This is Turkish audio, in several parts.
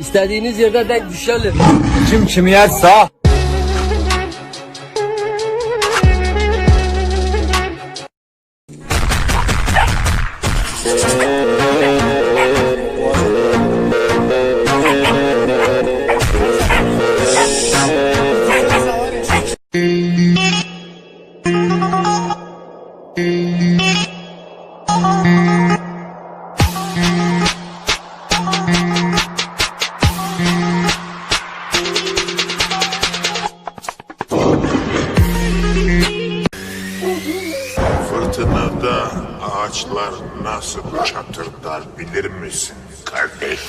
İstediğiniz yerde denk düşelim. Kim kimi yerse ağaçlar nasıl çatırdar bilir misin kardeş?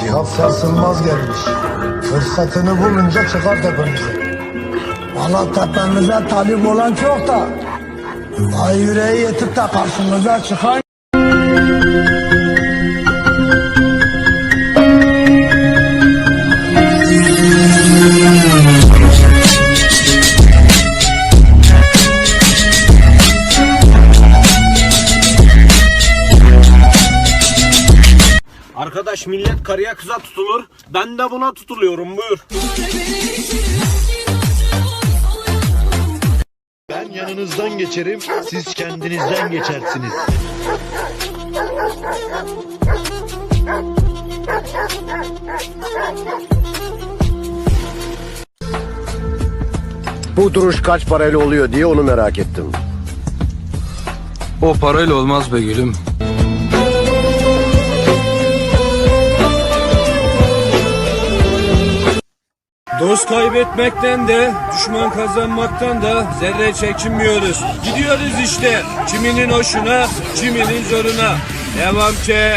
Cihat sarsılmaz gelmiş. Fırsatını bulunca çıkar tepemize. Valla tepemize talip olan çok da Ay yüreği yetip de karşımıza çıkan Arkadaş millet karıya kıza tutulur. Ben de buna tutuluyorum buyur. Yanınızdan geçerim, siz kendinizden geçersiniz. Bu duruş kaç parayla oluyor diye onu merak ettim. o parayla olmaz be gülüm. Dost kaybetmekten de, düşman kazanmaktan da zerre çekinmiyoruz. Gidiyoruz işte, kiminin hoşuna, kiminin zoruna. Devam ki.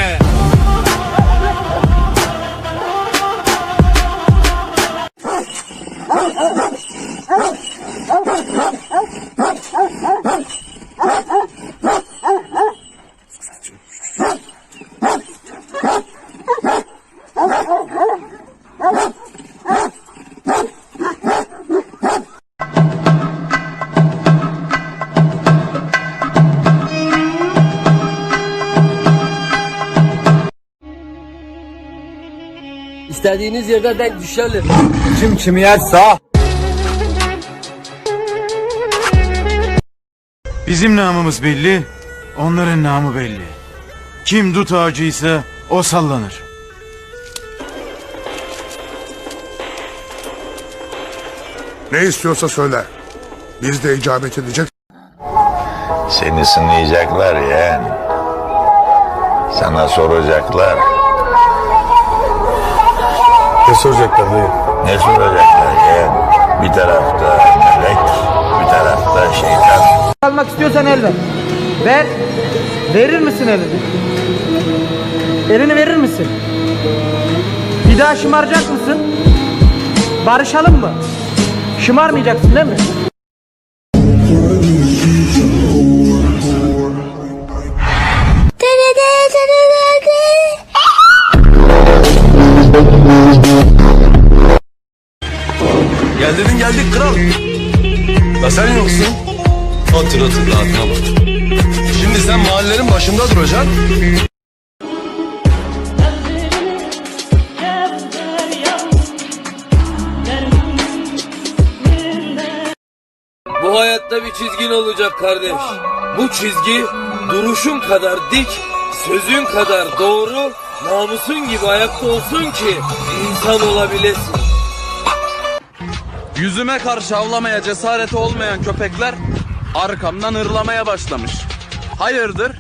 İstediğiniz yerde denk düşelim. Kim kimi yerse Bizim namımız belli, onların namı belli. Kim dut ağacıysa o sallanır. Ne istiyorsa söyle. Biz de icabet edecek. Seni sınayacaklar yeğen. Sana soracaklar. Ne soracaklar dayı? Ne soracaklar yeğen? Bir tarafta melek, bir tarafta şeytan. almak istiyorsan el ver. Ver. Verir misin elini? Elini verir misin? Bir daha şımaracak mısın? Barışalım mı? Şımarmayacaksın değil mi? Gel dedin geldik kral. Da sen yoksun. Otur otur rahatına bak. Şimdi sen mahallelerin başında duracaksın. Bu hayatta bir çizgin olacak kardeş. Bu çizgi duruşun kadar dik, sözün kadar doğru, namusun gibi ayakta olsun ki insan olabilesin. Yüzüme karşı avlamaya cesareti olmayan köpekler arkamdan hırlamaya başlamış. Hayırdır?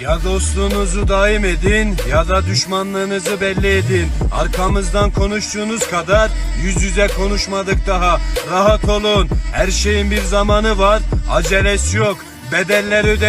Ya dostluğunuzu daim edin ya da düşmanlığınızı belli edin. Arkamızdan konuştuğunuz kadar yüz yüze konuşmadık daha. Rahat olun. Her şeyin bir zamanı var. Acelesi yok. Bedeller öde